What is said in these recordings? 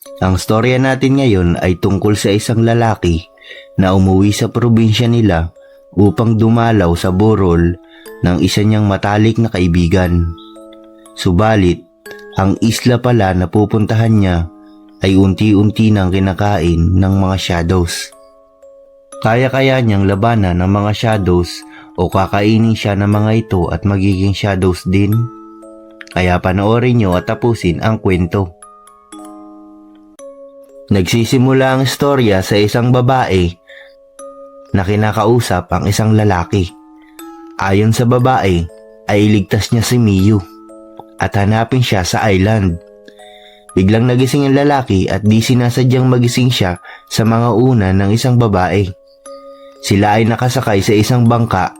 Ang storya natin ngayon ay tungkol sa isang lalaki na umuwi sa probinsya nila upang dumalaw sa burol ng isa niyang matalik na kaibigan. Subalit, ang isla pala na pupuntahan niya ay unti-unti nang kinakain ng mga shadows. Kaya-kaya niyang labanan ng mga shadows o kakainin siya ng mga ito at magiging shadows din? Kaya panoorin niyo at tapusin ang kwento. Nagsisimula ang istorya sa isang babae na kinakausap ang isang lalaki. Ayon sa babae, ay iligtas niya si Miyu at hanapin siya sa island. Biglang nagising ang lalaki at di sinasadyang magising siya sa mga una ng isang babae. Sila ay nakasakay sa isang bangka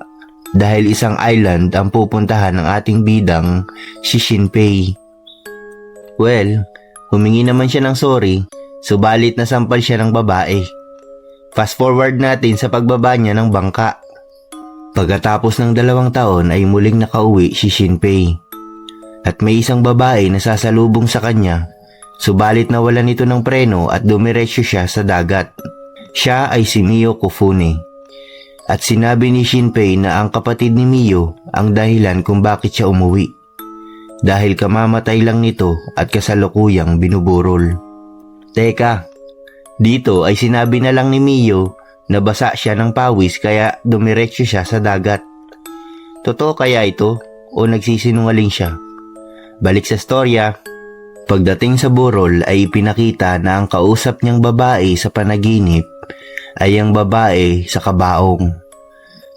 dahil isang island ang pupuntahan ng ating bidang si Shinpei. Well, humingi naman siya ng sorry, subalit nasampal siya ng babae. Fast forward natin sa pagbaba niya ng bangka. Pagkatapos ng dalawang taon ay muling nakauwi si Shinpei. At may isang babae na sasalubong sa kanya, subalit nawalan ito ng preno at dumiretso siya sa dagat. Siya ay si Mio Kufune. At sinabi ni Shinpei na ang kapatid ni Mio ang dahilan kung bakit siya umuwi. Dahil kamamatay lang nito at kasalukuyang binuburol. Teka, dito ay sinabi na lang ni Mio na basa siya ng pawis kaya dumiretso siya sa dagat. Totoo kaya ito o nagsisinungaling siya? Balik sa storya, pagdating sa burol ay ipinakita na ang kausap niyang babae sa panaginip ay ang babae sa kabaong.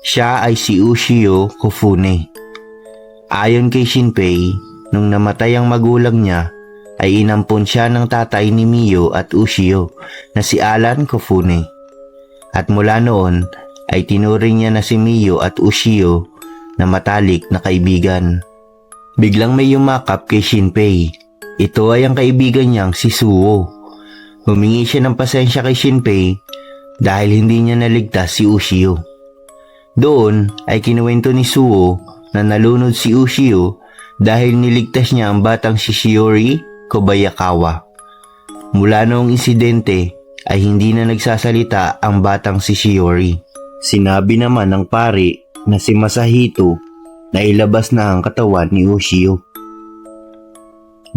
Siya ay si Ushio Kofune. Ayon kay Shinpei, nung namatay ang magulang niya, ay inampon siya ng tatay ni Mio at Ushio na si Alan Kofune. At mula noon ay tinuring niya na si Mio at Ushio na matalik na kaibigan. Biglang may yumakap kay Shinpei. Ito ay ang kaibigan niyang si Suo. Humingi siya ng pasensya kay Shinpei dahil hindi niya naligtas si Ushio. Doon ay kinuwento ni Suo na nalunod si Ushio dahil niligtas niya ang batang si Shiori Kobayakawa. Mula noong insidente ay hindi na nagsasalita ang batang si Shiori. Sinabi naman ng pari na si Masahito na ilabas na ang katawan ni Ushio.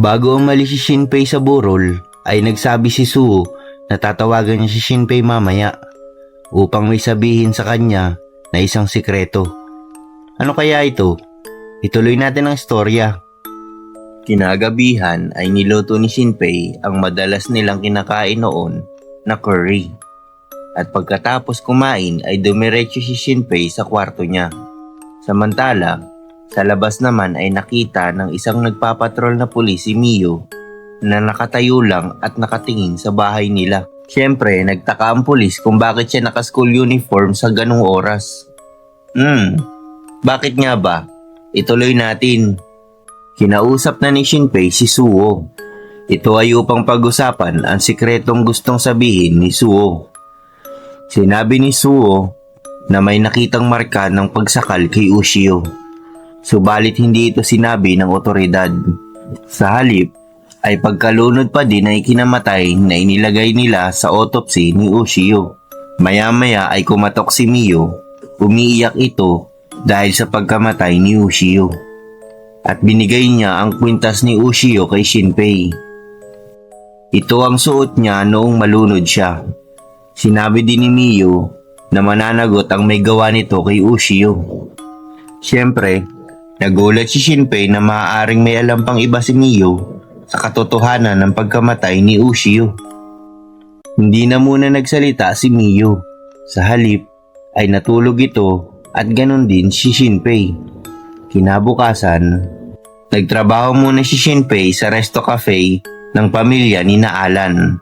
Bago umalis si Shinpei sa burol, ay nagsabi si Suo na tatawagan niya si Shinpei mamaya upang may sabihin sa kanya na isang sikreto. Ano kaya ito? Ituloy natin ang istorya. Kinagabihan ay niluto ni Shinpei ang madalas nilang kinakain noon na curry. At pagkatapos kumain ay dumiretso si Shinpei sa kwarto niya. Samantala, sa labas naman ay nakita ng isang nagpapatrol na pulis si Mio na nakatayo lang at nakatingin sa bahay nila. Siyempre, nagtaka ang pulis kung bakit siya naka-school uniform sa ganung oras. Hmm, bakit nga ba? Ituloy natin. Kinausap na ni Shinpei si Suo. Ito ay upang pag-usapan ang sikretong gustong sabihin ni Suo. Sinabi ni Suo na may nakitang marka ng pagsakal kay Ushio. Subalit hindi ito sinabi ng otoridad. Sa halip, ay pagkalunod pa din ay kinamatay na inilagay nila sa autopsy ni Ushio. Maya-maya ay kumatok si Mio. Umiiyak ito dahil sa pagkamatay ni Ushio. At binigay niya ang kwintas ni Ushio kay Shinpei. Ito ang suot niya noong malunod siya. Sinabi din ni Mio na mananagot ang may gawa nito kay Ushio. Siyempre, nagulat si Shinpei na maaaring may alam pang iba si Mio sa katotohanan ng pagkamatay ni Ushio. Hindi na muna nagsalita si Mio. Sa halip ay natulog ito at ganon din si Shinpei. Kinabukasan, nagtrabaho muna si Shinpei sa resto cafe ng pamilya ni na Alan.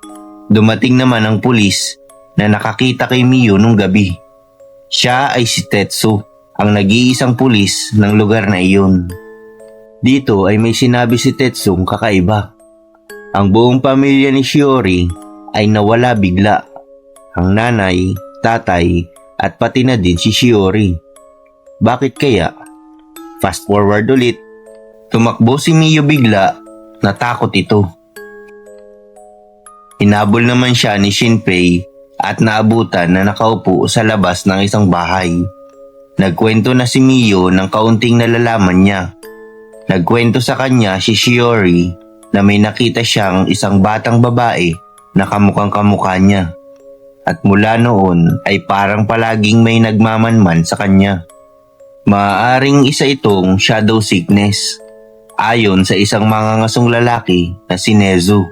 Dumating naman ang pulis na nakakita kay Mio nung gabi. Siya ay si Tetsu, ang nag-iisang pulis ng lugar na iyon. Dito ay may sinabi si Tetsung kakaiba. Ang buong pamilya ni Shiori ay nawala bigla. Ang nanay, tatay, at pati na din si Shiori. Bakit kaya? Fast forward ulit. Tumakbo si Mio bigla, natakot ito. Hinabol naman siya ni Shinpei at naabutan na nakaupo sa labas ng isang bahay. Nagkwento na si Mio ng kaunting nalalaman niya. Nagkwento sa kanya si Shiori na may nakita siyang isang batang babae na kamukhang kamukha niya. At mula noon ay parang palaging may nagmamanman sa kanya. Maaaring isa itong shadow sickness ayon sa isang mangangasong lalaki na si Nezu.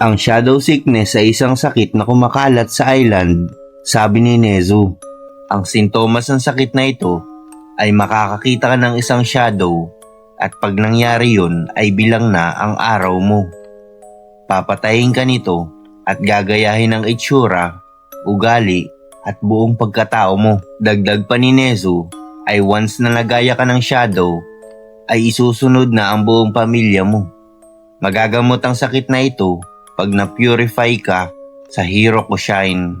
Ang shadow sickness ay isang sakit na kumakalat sa island, sabi ni Nezu. Ang sintomas ng sakit na ito ay makakakita ka ng isang shadow at pag nangyari yun ay bilang na ang araw mo. Papatayin ka nito at gagayahin ang itsura, ugali at buong pagkatao mo. Dagdag pa ni Nezu ay once na nagaya ka ng shadow ay isusunod na ang buong pamilya mo. Magagamot ang sakit na ito pag na-purify ka sa Shine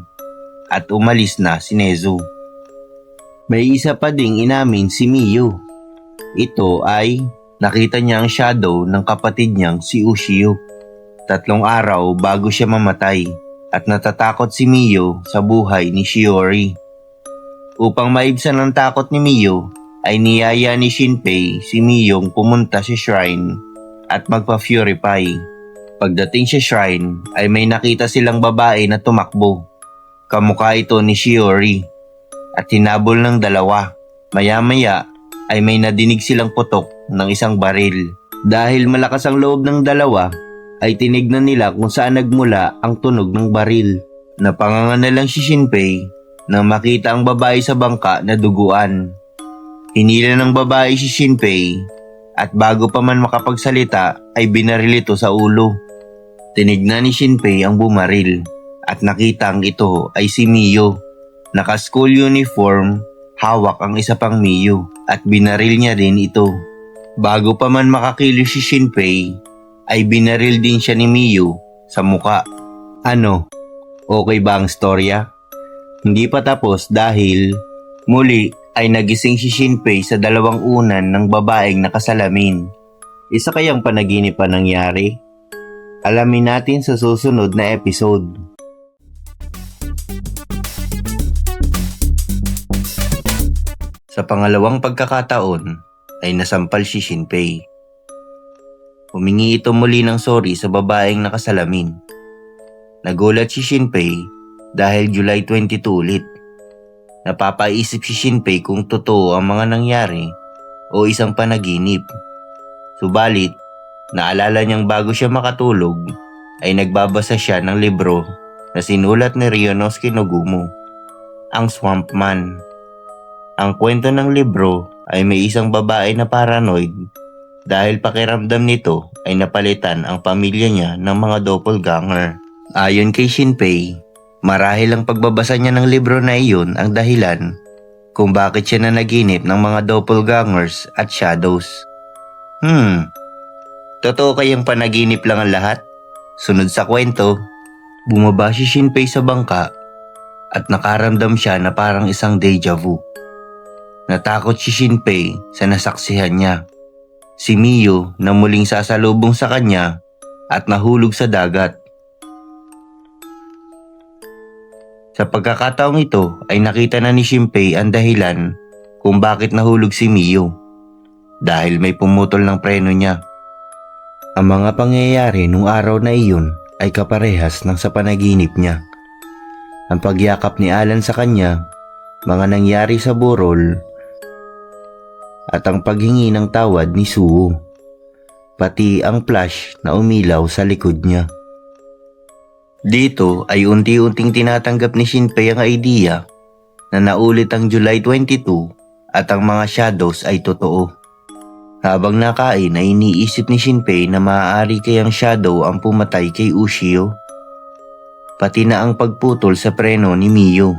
at umalis na si Nezu. May isa pa ding inamin si Miyu. Ito ay nakita niya ang shadow ng kapatid niyang si Ushio. Tatlong araw bago siya mamatay at natatakot si Miyo sa buhay ni Shiori. Upang maibsan ang takot ni Miyo, ay niyaya ni Shinpei si Miyong pumunta sa shrine at magpa-purify. Pagdating sa shrine ay may nakita silang babae na tumakbo. Kamukha ito ni Shiori at hinabol ng dalawa. Maya-maya ay may nadinig silang putok ng isang baril. Dahil malakas ang loob ng dalawa, ay tinignan nila kung saan nagmula ang tunog ng baril. Napanganga na lang si Shinpei nang makita ang babae sa bangka na duguan. Hinila ng babae si Shinpei at bago pa man makapagsalita ay binaril ito sa ulo. Tinignan ni Shinpei ang bumaril at nakita ang ito ay si Miyo. Naka-school uniform, hawak ang isa pang Miyo at binaril niya rin ito. Bago pa man makakilos si Shinpei ay binaril din siya ni Miyo sa muka. Ano? Okay ba ang storya? Hindi pa tapos dahil muli ay nagising si Shinpei sa dalawang unan ng babaeng nakasalamin. Isa kayang panaginip pa nangyari? Alamin natin sa susunod na episode. Sa pangalawang pagkakataon ay nasampal si Shinpei. Humingi ito muli ng sorry sa babaeng nakasalamin. Nagulat si Shinpei dahil July 22 ulit. Napapaisip si Shinpei kung totoo ang mga nangyari o isang panaginip. Subalit, naalala niyang bago siya makatulog ay nagbabasa siya ng libro na sinulat ni Ryonosuke Nogumo, ang Swamp Man. Ang kwento ng libro ay may isang babae na paranoid dahil pakiramdam nito ay napalitan ang pamilya niya ng mga doppelganger. Ayon kay Shinpei, marahil ang pagbabasa niya ng libro na iyon ang dahilan kung bakit siya na naginip ng mga doppelgangers at shadows. Hmm, totoo kayang panaginip lang ang lahat? Sunod sa kwento, bumaba si Shinpei sa bangka at nakaramdam siya na parang isang deja vu. Natakot si Shinpei sa nasaksihan niya. Si Miyo na muling sasalubong sa kanya at nahulog sa dagat. Sa pagkakataong ito ay nakita na ni Shinpei ang dahilan kung bakit nahulog si Miyo. Dahil may pumutol ng preno niya. Ang mga pangyayari nung araw na iyon ay kaparehas ng sa panaginip niya. Ang pagyakap ni Alan sa kanya, mga nangyari sa burol, at ang paghingi ng tawad ni Suo. Pati ang flash na umilaw sa likod niya. Dito ay unti-unting tinatanggap ni Shinpei ang idea na naulit ang July 22 at ang mga shadows ay totoo. Habang nakain ay iniisip ni Shinpei na maaari kayang shadow ang pumatay kay Ushio. Pati na ang pagputol sa preno ni Miyo.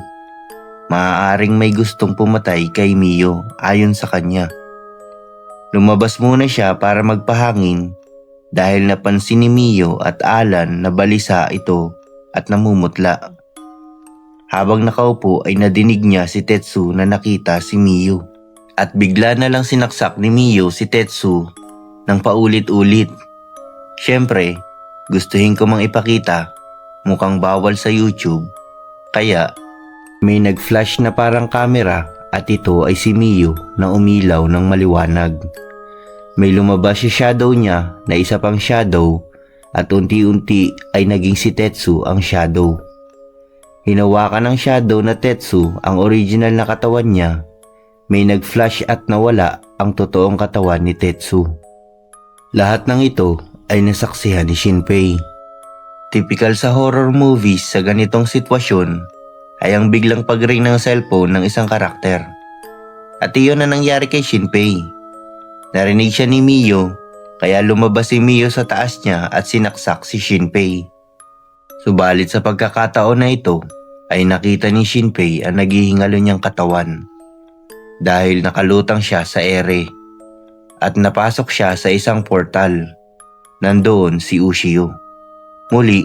Maaaring may gustong pumatay kay Miyo ayon sa kanya. Lumabas muna siya para magpahangin dahil napansin ni Miyo at Alan na balisa ito at namumutla. Habang nakaupo ay nadinig niya si Tetsu na nakita si Miyo. At bigla na lang sinaksak ni Miyo si Tetsu ng paulit-ulit. Siyempre, gustuhin ko mang ipakita, mukhang bawal sa YouTube. Kaya may nag-flash na parang camera at ito ay si Mio na umilaw ng maliwanag. May lumabas si shadow niya na isa pang shadow at unti-unti ay naging si Tetsu ang shadow. Hinawakan ng shadow na Tetsu ang original na katawan niya. May nag-flash at nawala ang totoong katawan ni Tetsu. Lahat ng ito ay nasaksihan ni Shinpei. Typical sa horror movies sa ganitong sitwasyon ay ang biglang pag-ring ng cellphone ng isang karakter. At iyon na nangyari kay Shinpei. Narinig siya ni Mio kaya lumabas si Mio sa taas niya at sinaksak si Shinpei. Subalit sa pagkakataon na ito ay nakita ni Shinpei ang naghihingalo niyang katawan dahil nakalutang siya sa ere at napasok siya sa isang portal. Nandoon si Ushio. Muli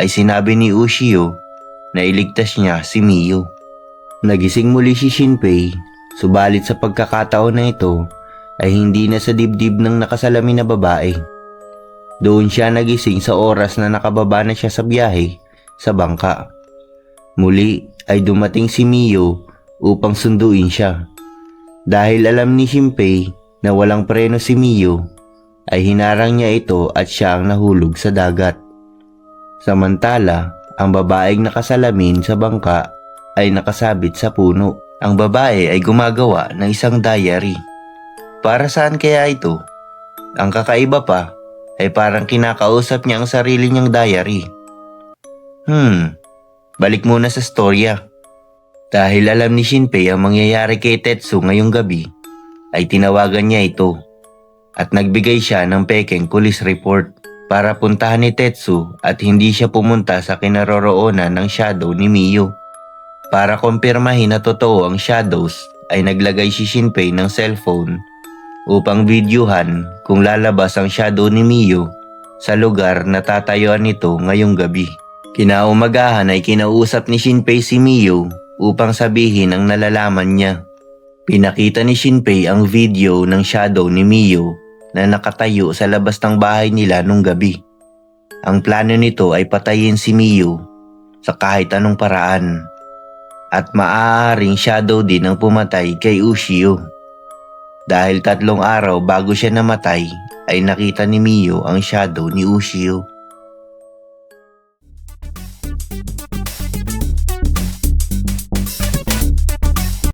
ay sinabi ni Ushio na iligtas niya si Mio. Nagising muli si Shinpei, subalit sa pagkakataon na ito ay hindi na sa dibdib ng nakasalamin na babae. Doon siya nagising sa oras na nakababa na siya sa biyahe sa bangka. Muli ay dumating si Mio upang sunduin siya. Dahil alam ni Shinpei na walang preno si Mio, ay hinarang niya ito at siya ang nahulog sa dagat. Samantala, ang babaeng nakasalamin sa bangka ay nakasabit sa puno. Ang babae ay gumagawa ng isang diary. Para saan kaya ito? Ang kakaiba pa ay parang kinakausap niya ang sarili niyang diary. Hmm, balik muna sa storya. Dahil alam ni Shinpei ang mangyayari kay Tetsu ngayong gabi, ay tinawagan niya ito at nagbigay siya ng pekeng police report para puntahan ni Tetsu at hindi siya pumunta sa kinaroroonan ng shadow ni Mio. Para kumpirmahin na totoo ang shadows ay naglagay si Shinpei ng cellphone upang videohan kung lalabas ang shadow ni Mio sa lugar na tatayuan nito ngayong gabi. Kinaumagahan ay kinausap ni Shinpei si Mio upang sabihin ang nalalaman niya. Pinakita ni Shinpei ang video ng shadow ni Mio na nakatayo sa labas ng bahay nila nung gabi. Ang plano nito ay patayin si Mio sa kahit anong paraan at maaaring shadow din ang pumatay kay Ushio. Dahil tatlong araw bago siya namatay ay nakita ni Mio ang shadow ni Ushio.